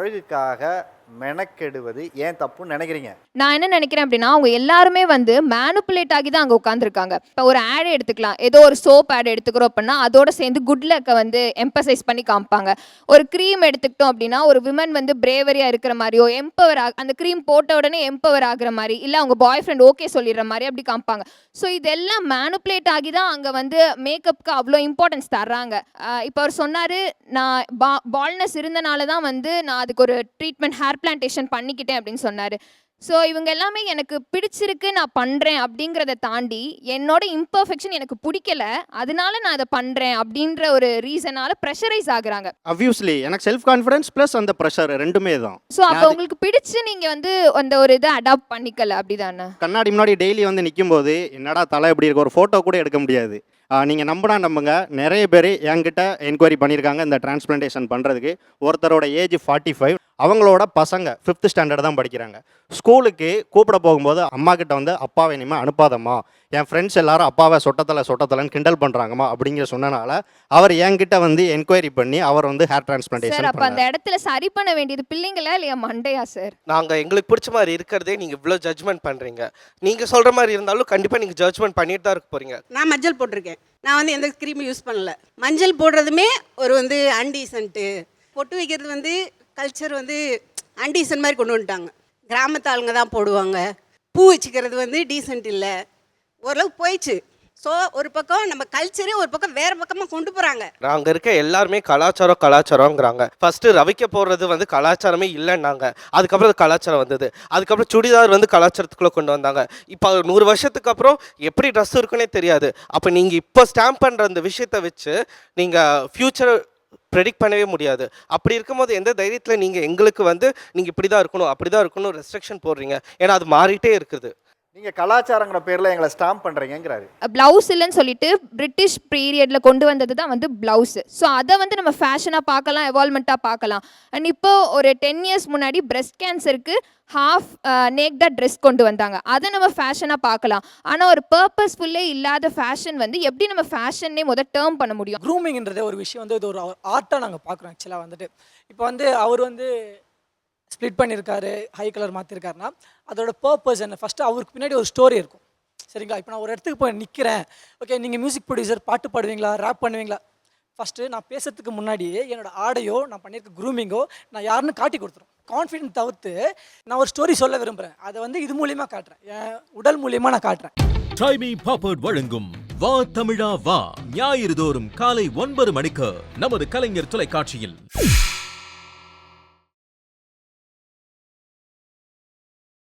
அழகுக்காக மெனக்கெடுவது ஏன் தப்புன்னு நினைக்கிறீங்க? நான் என்ன நினைக்கிறேன் அப்படின்னா அவங்க எல்லாருமே வந்து மேனுப்புலேட் ஆகி தான் அங்கே உட்காந்துருக்காங்க இப்போ ஒரு ஆடு எடுத்துக்கலாம். ஏதோ ஒரு சோப் ஆடு எடுத்துக்கிறோம் அப்படின்னா அதோட சேர்ந்து குட் லக்கை வந்து எம்பசைஸ் பண்ணி காமிப்பாங்க. ஒரு க்ரீம் எடுத்துக்கிட்டோம் அப்படின்னா ஒரு விமன் வந்து பிரேவரியாக இருக்கிற மாதிரியோ எம்பவர் அந்த க்ரீம் போட்ட உடனே எம்பவர் ஆகிற மாதிரி இல்லை அவங்க பாய் ஃப்ரெண்ட் ஓகே சொல்லிடுற மாதிரி அப்படி காமிப்பாங்க. ஸோ இதெல்லாம் மேனுப்புலேட் ஆகி தான் அங்கே வந்து மேக்கப்புக்கு அவ்வளோ இம்பார்ட்டன்ஸ் தர்றாங்க. இப்போ அவர் சொன்னார் நான் பா பால்னஸ் இருந்தனால தான் வந்து நான் அதுக்கு ஒரு ட்ரீட்மெண்ட் ஹேர் பிளான்டேஷன் பண்ணிக்கிட்டேன் அப்படின்னு சொன்னார். ஸோ இவங்க எல்லாமே எனக்கு பிடிச்சிருக்கு நான் பண்ணுறேன் அப்படிங்கிறத தாண்டி என்னோட இம்பர்ஃபெக்ஷன் எனக்கு பிடிக்கல அதனால நான் அதை பண்ணுறேன் அப்படின்ற ஒரு ரீசனால ப்ரெஷரைஸ் ஆகுறாங்க. அப்வியஸ்லி எனக்கு செல்ஃப் கான்ஃபிடன்ஸ் ப்ளஸ் அந்த ப்ரெஷர் ரெண்டுமே தான். ஸோ அப்போ உங்களுக்கு பிடிச்சு நீங்கள் வந்து அந்த ஒரு இதை அடாப்ட் பண்ணிக்கல அப்படிதானே? கண்ணாடி முன்னாடி டெய்லி வந்து நிக்கும்போது என்னடா தலை இப்படி இருக்கு? ஒரு ஃபோட்டோ கூட எடுக்க முடியாது. நீங்கள் நம்பினா நம்புங்க. நிறைய பேர் என்கிட்ட என்கொயரி பண்ணியிருக்காங்க இந்த டிரான்ஸ்பிளான்டேஷன் பண்ணுறதுக்கு ஒருத்தரோட ஏஜ் ஃபார்ட்டி ஃபைவ் அவங்களோட பசங்க ஃபிஃப்த் ஸ்டாண்டர்ட் தான் படிக்கிறாங்க. ஸ்கூலுக்கு கூப்பிட போகும்போது அம்மா கிட்ட வந்து அப்பாவை இனிமேல் அனுப்பாதம்மா. என் ஃப்ரெண்ட்ஸ் எல்லாரும் அப்பாவை சொட்டத்தலை சொட்டத்தலைன்னு கிண்டல் பண்ணுறாங்கம்மா அப்படிங்கிற சொன்னனால அவர் என்கிட்ட வந்து என்கொயரி பண்ணி அவர் வந்து ஹேர் சார் டிரான்ஸ்பிளான்டேஷன் அப்போ அந்த இடத்துல சரி பண்ண வேண்டியது பிள்ளைங்களா இல்லையா மண்டையா சார் நாங்கள் எங்களுக்கு பிடிச்ச மாதிரி இருக்கிறதே நீங்கள் இவ்வளோ ஜட்ஜ்மெண்ட் பண்ணுறீங்க நீங்கள் சொல்கிற மாதிரி இருந்தாலும் கண்டிப்பாக நீங்கள் ஜட்ஜ்மெண்ட் பண்ணிட்டு தான் இருக்க போகிறீங்க நான் மஞ்சள் போட்டிருக்கேன். நான் வந்து எந்த க்ரீமும் யூஸ் பண்ணல. மஞ்சள் போடுறதுமே ஒரு வந்து அன்டீசன்ட்டு பொட்டு வைக்கிறது வந்து கல்ச்சர் வந்து அன்டீசன் மாதிரி கொண்டு வந்துட்டாங்க. கிராமத்து ஆளுங்க தான் போடுவாங்க. பூ வச்சுக்கிறது வந்து டீசென்ட் இல்லை. ஓரளவு போயிடுச்சு. ஸோ ஒரு பக்கம் நம்ம கல்ச்சரே ஒரு பக்கம் வேறு பக்கமாக கொண்டு போகிறாங்க அங்கே இருக்க எல்லாருமே கலாச்சாரம் கலாச்சாரங்கிறாங்க ஃபஸ்ட்டு ரவிக்க போடுறது வந்து கலாச்சாரமே இல்லைன்னாங்க. அதுக்கப்புறம் கலாச்சாரம் வந்தது. அதுக்கப்புறம் சுடிதார் வந்து கலாச்சாரத்துக்குள்ளே கொண்டு வந்தாங்க. இப்போ நூறு வருஷத்துக்கு அப்புறம் எப்படி ட்ரெஸ் இருக்குன்னே தெரியாது. அப்போ நீங்கள் இப்போ ஸ்டாம்ப் பண்ணுற அந்த விஷயத்தை வச்சு நீங்கள் ஃப்யூச்சர் ப்ரெடிக்ட் பண்ணவே முடியாது. அப்படி இருக்கும்போது எந்த தைரியத்தில் நீங்கள் எங்களுக்கு வந்து நீங்கள் இப்படி தான் இருக்கணும் அப்படி தான் இருக்கணும் ரெஸ்ட்ரிக்ஷன் போடுறீங்க. ஏன்னா அது மாறிட்டே இருக்குது. நீங்கள் கலாச்சாரங்கிற பேரில் எங்களை ஸ்டாம்ப் பண்ணுறீங்கிறாரு ப்ளவுஸ் இல்லைன்னு சொல்லிட்டு பிரிட்டிஷ் பீரியடில் கொண்டு வந்தது தான் வந்து ப்ளவுஸ் ஸோ அதை வந்து நம்ம ஃபேஷனாக பார்க்கலாம் எவால்மெண்ட்டாக பார்க்கலாம். அண்ட் இப்போ ஒரு டென் இயர்ஸ் முன்னாடி பிரஸ்ட் கேன்சருக்கு ஹாஃப் நேக் த ட்ரெஸ் கொண்டு வந்தாங்க. அதை நம்ம ஃபேஷனாக பார்க்கலாம். ஆனால் ஒரு பர்பஸ்ஃபுல்லே இல்லாத ஃபேஷன் வந்து எப்படி நம்ம ஃபேஷன்னே முத டேர்ம் பண்ண முடியும்? க்ரூமிங்ன்றதே ஒரு விஷயம் வந்து இது ஒரு ஆர்ட்டாக நாங்கள் பார்க்குறோம் ஆக்சுவலாக வந்துட்டு. இப்போ வந்து அவர் வந்து ஸ்ப்ளிட் பண்ணியிருக்காரு ஹை கலர் மாற்றிருக்காருன்னா அதோட பர்பஸ் என்ன? ஃபஸ்ட்டு அவருக்கு பின்னாடி ஒரு ஸ்டோரி இருக்கும். சரிங்களா? இப்போ நான் ஒரு இடத்துக்கு போய் நிற்கிறேன் ஓகே நீங்கள் மியூசிக் ப்ரொடியூசர் பாட்டு பாடுவீங்களா? ரேப் பண்ணுவீங்களா? ஃபஸ்ட்டு நான் பேசுறதுக்கு முன்னாடியே என்னோட ஆடையோ நான் பண்ணியிருக்க க்ரூமிங்கோ நான் யாருன்னு காட்டி கொடுத்துரும். கான்ஃபிடென்ட் தவிர்த்து நான் ஒரு ஸ்டோரி சொல்ல விரும்புகிறேன் அதை வந்து இது மூலியமாக காட்டுறேன். என் உடல் மூலியமாக நான் காட்டுறேன். டைமி பாப்பர்ட் வழங்கும் வா தமிழா வா. ஞாயிறு தோறும் காலை ஒன்பது மணிக்கு நமது கலைஞர் தொலைக்காட்சியில்.